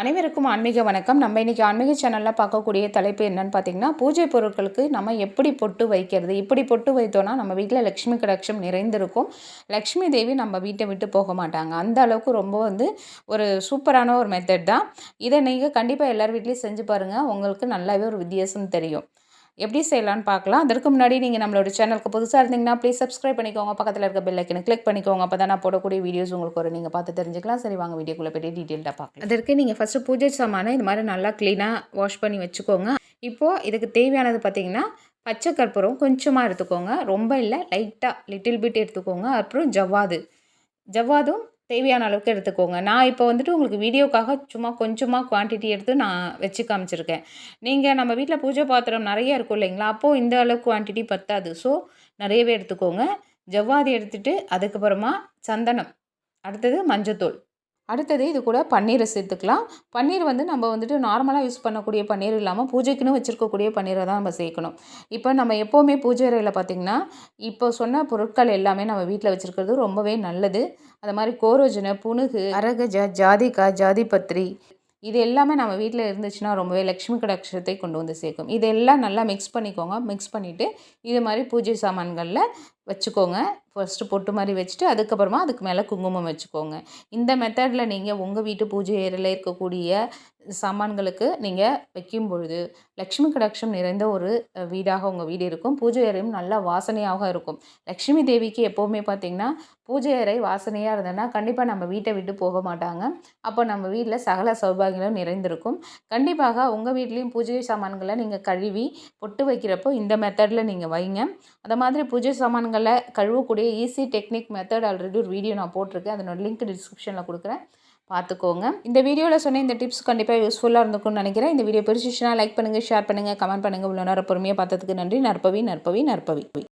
அனைவருக்கும் ஆன்மீக வணக்கம். நம்ம இன்றைக்கி ஆன்மீக சேனலில் பார்க்கக்கூடிய தலைப்பு என்னென்னு பார்த்தீங்கன்னா பூஜை பொருட்களுக்கு நம்ம எப்படி பொட்டு வைக்கிறது? இப்படி பொட்டு வைத்தோன்னா நம்ம வீட்டில் லக்ஷ்மி கடாட்சம் நிறைந்திருக்கும். லக்ஷ்மி தேவி நம்ம வீட்டை விட்டு போக மாட்டாங்க. அந்த அளவுக்கு ரொம்ப வந்து ஒரு சூப்பரான ஒரு மெத்தட் தான். இதை நீங்கள் கண்டிப்பாக எல்லார் வீட்லேயும் செஞ்சு பாருங்கள் உங்களுக்கு நல்லாவே ஒரு வித்தியாசம் தெரியும். எப்படி செய்யலான்னு பார்க்கலாம். அதற்கு முன்னாடி நீங்கள் நம்மளோட சேனலுக்கு புதுசாக இருந்தீங்கன்னா ப்ளீஸ் சப்ஸ்கிரைப் பண்ணிக்கோங்க. பக்கத்தில் இருக்க பெல் ஐக்கனை கிளிக் பண்ணிக்கோங்க. அப்போ தான் நான் போடக்கூடிய வீடியோஸ் உங்களுக்கு ஒரு நீங்கள் பார்த்து தெரிஞ்சுக்கலாம். சரி வாங்க வீடியோக்குள்ளே போய் டீட்டெயில்டாக பார்க்கலாம். அதற்கு நீங்கள் ஃபஸ்ட்டு பூஜை சாமானை இது மாதிரி நல்லா க்ளீனாக வாஷ் பண்ணி வச்சுக்கோங்க. இப்போது இதுக்கு தேவையானது பார்த்தீங்கன்னா பச்சை கற்பூரம் கொஞ்சமாக எடுத்துக்கோங்க. ரொம்ப இல்லை லைட்டாக லிட்டில் பிட் எடுத்துக்கோங்க. அப்புறம் ஜவ்வாது. ஜவ்வாதும் தேவையான அளவுக்கு எடுத்துக்கோங்க. நான் இப்போ வந்துட்டு உங்களுக்கு வீடியோக்காக சும்மா கொஞ்சமாக குவான்டிட்டி எடுத்து நான் வச்சு காமிச்சிருக்கேன். நீங்கள் நம்ம வீட்டில் பூஜை பாத்திரம் நிறைய இருக்கும் இல்லைங்களா? அப்போது இந்த அளவுக்கு குவான்டிட்டி பத்தாது. ஸோ நிறையவே எடுத்துக்கோங்க. ஜவ்வாதி எடுத்துகிட்டு அதுக்கப்புறமா சந்தனம். அடுத்தது மஞ்சத்தூள். அடுத்தது இது கூட பன்னீரை சேர்த்துக்கலாம். பன்னீர் வந்து நம்ம வந்துட்டு நார்மலாக யூஸ் பண்ணக்கூடிய பன்னீர் இல்லாமல் பூஜைக்குன்னு வச்சுருக்கக்கூடிய பன்னீரை தான் நம்ம சேர்க்கணும். இப்போ நம்ம எப்போவுமே பூஜை அறையில் பார்த்திங்கன்னா இப்போ சொன்ன பொருட்கள் எல்லாமே நம்ம வீட்டில் வச்சுருக்கிறது ரொம்பவே நல்லது. அது மாதிரி கோரோஜனை புணுகு அரகஜ ஜாதிக்காய் ஜாதிபத்ரி இது எல்லாமே நம்ம வீட்டில் இருந்துச்சுன்னா ரொம்பவே லக்ஷ்மி கடாட்சத்தை கொண்டு வந்து சேர்க்கும். இதெல்லாம் நல்லா மிக்ஸ் பண்ணிக்கோங்க. மிக்ஸ் பண்ணிவிட்டு இது மாதிரி பூஜை சாமான்களில் வச்சுக்கோங்க. ஃபஸ்ட்டு பொட்டு மாதிரி வச்சுட்டு அதுக்கப்புறமா அதுக்கு மேலே குங்குமம் வச்சுக்கோங்க. இந்த மெத்தடில் நீங்கள் உங்கள் வீட்டு பூஜை ஏரியில் இருக்கக்கூடிய சாமான்களுக்கு நீங்கள் வைக்கும் பொழுது லக்ஷ்மி கடாட்சம் நிறைந்த ஒரு வீடாக உங்கள் வீடு இருக்கும். பூஜை அறையும் நல்லா வாசனையாக இருக்கும். லக்ஷ்மி தேவிக்கு எப்போவுமே பார்த்திங்கன்னா பூஜை அறை வாசனையாக இருந்ததுன்னா கண்டிப்பாக நம்ம வீட்டை விட்டு போக மாட்டாங்க. அப்போ நம்ம வீட்டில் சகல சௌபாகியங்களும் நிறைந்திருக்கும். கண்டிப்பாக உங்கள் வீட்லேயும் பூஜை சாமான்களை நீங்கள் கழுவி பொட்டு வைக்கிறப்போ இந்த மெத்தடில் நீங்கள் வைங்க. அந்த மாதிரி பூஜை சாமான்கள் கழுவக்கூடிய ஈஸி டெக்னிக் மெத்தட் ஆல்ரெடி ஒரு வீடியோ நான் போட்டிருக்கேன். அதனோட லிங்க் டிஸ்கிரிப்ஷனில் கொடுக்குறேன். பார்த்துக்கோங்க. இந்த வீடியோவில் சொன்ன இந்த டிப்ஸ் கண்டிப்பாக யூஸ்ஃபுல்லாக இருந்துக்கும்னு நினைக்கிறேன். இந்த வீடியோ பிடிச்சிச்சுன்னா லைக் பண்ணுங்கள் ஷேர் பண்ணுங்கள் கமெண்ட் பண்ணுங்கள் இவ்வளோ நேரம் பொறுமையாக பார்த்ததுக்கு நன்றி. நற்பவி நற்பவி நற்பவி.